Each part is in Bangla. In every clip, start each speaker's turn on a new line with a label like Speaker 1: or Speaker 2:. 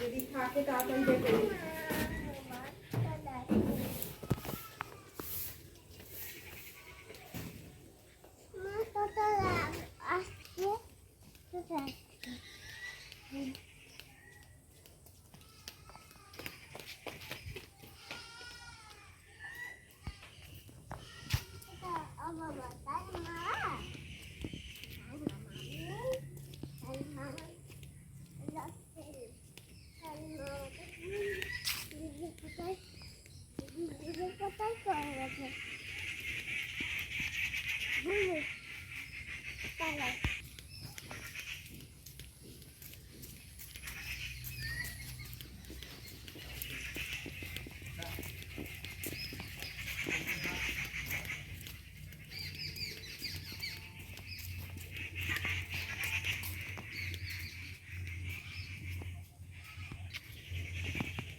Speaker 1: যদি থাকে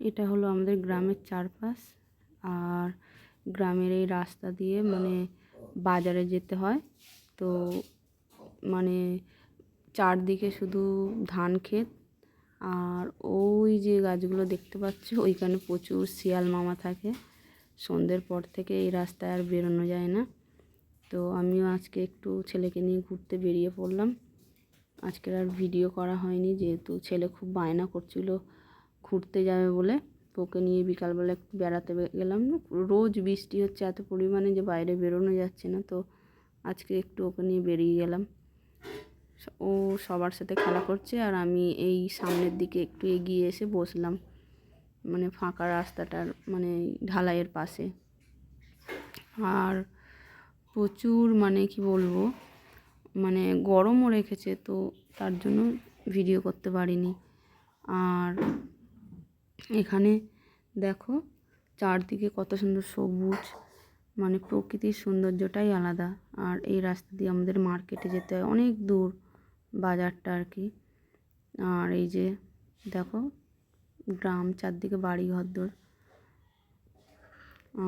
Speaker 1: এটা হলো আমাদের গ্রামের চারপাশ আর গ্রামের এই রাস্তা দিয়ে মানে বাজারে যেতে হয়। তো মানে চারদিকে শুধু ধান ক্ষেত আর ওই যে গাছগুলো দেখতে পাচ্ছ, ওইখানে প্রচুর শিয়াল মামা থাকে। সন্ধ্যের পর থেকে এই রাস্তায় আর বেরোনো যায় না। তো আমিও আজকে একটু ছেলেকে নিয়ে ঘুরতে বেরিয়ে পড়লাম। আজকের আর ভিডিও করা হয়নি, যেহেতু ছেলে খুব বায়না করছিল ঘুরতে যাবে বলে ওকে নিয়ে বিকালবেলা একটু বেড়াতে গেলাম। রোজ বৃষ্টি হচ্ছে, এত পরিমাণে যে বাইরে বেরোনো যাচ্ছে না। তো আজকে একটু ওকে নিয়ে বেরিয়ে গেলাম। ও সবার সাথে খেলা করছে আর আমি এই সামনের দিকে একটু এগিয়ে এসে বসলাম। মানে ফাঁকা রাস্তাটার মানে ঢালাইয়ের পাশে। আর প্রচুর মানে কি বলব মানে গরমও রেখেছে তো তার জন্য ভিডিও করতে পারিনি। আর এখানে দেখো চারদিকে কত সুন্দর সবুজ মানে প্রকৃতির সৌন্দর্যটাই আলাদা। আর এই রাস্তা দিয়ে আমাদের মার্কেটে যেতে হয়, অনেক দূর বাজারটা আর কি। আর এই যে দেখো গ্রাম চারদিকে বাড়ি ঘরদোর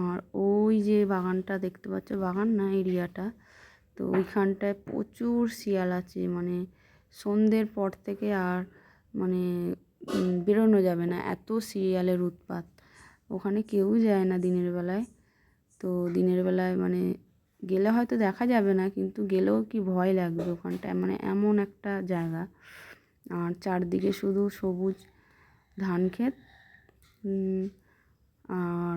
Speaker 1: আর ওই যে বাগানটা দেখতে পাচ্ছ, বাগান না, এরিয়াটা। তো ওইখানটায় প্রচুর শিয়াল আছে মানে সন্ধ্যের পর থেকে আর মানে বেরোনো যাবে না। এত সিরিয়ালের উৎপাত। ওখানে কেউ যায় না দিনের বেলায়। তো দিনের বেলায় মানে গেলে হয়তো দেখা যাবে না, কিন্তু গেলেও কি ভয় লাগবে ওখানটায় মানে এমন একটা জায়গা। আর চারদিকে শুধু সবুজ ধান ক্ষেত। আর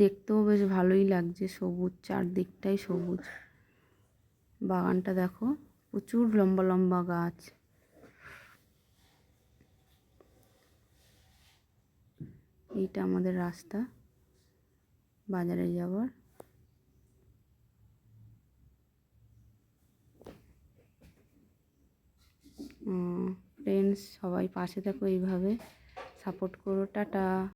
Speaker 1: দেখতেও বেশ ভালোই লাগছে সবুজ, চারদিকটাই সবুজ। বাগানটা দেখো, প্রচুর লম্বা লম্বা গাছ। এইটা আমাদের রাস্তা। বাজারে যাওয়ার। ফ্রেন্ডস সবাই পাশে থাকো এইভাবে। সাপোর্ট করো টাটা।